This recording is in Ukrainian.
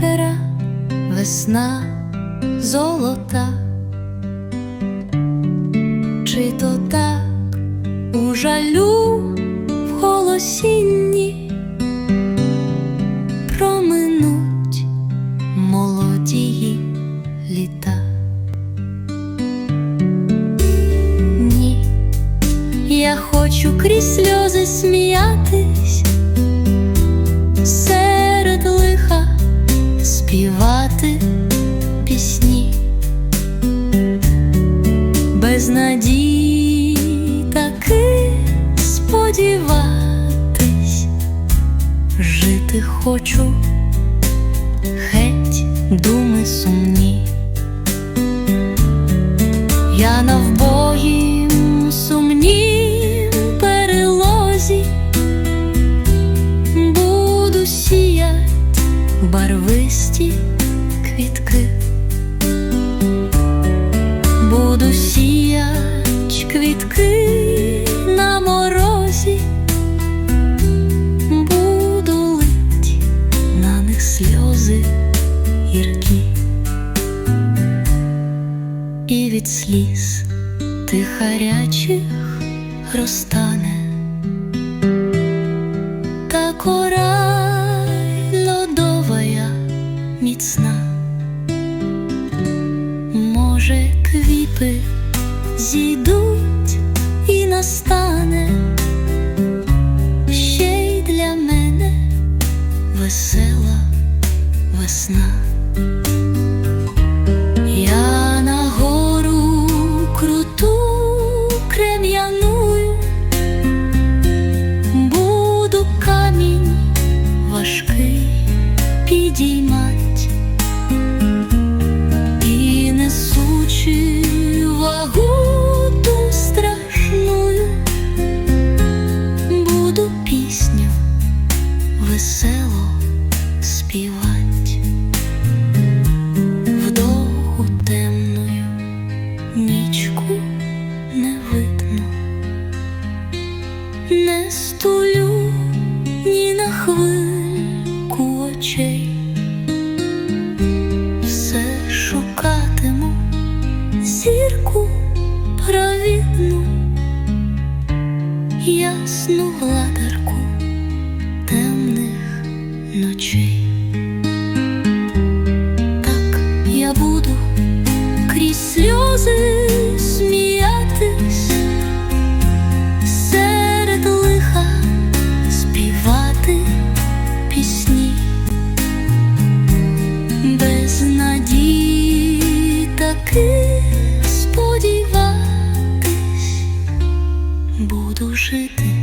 пера, весна золота, чи то так у жалю в голосінні проминуть молодії літа. Ні, я хочу крізь сльози сміятись, хочу, геть думи сумні. Я навбоїм сумнім від сліз тих гарячих розтане. Та кора лодовая міцна, може, квіти зійдуть і настане весело співать. Вдовгу темною нічку не видно, не стулю ні на хвильку очей, все шукатиму зірку провідну, ясну ночей. Так я буду крізь сльози сміятись, серед лиха співати пісні, без надії таки сподіватись, буду жити.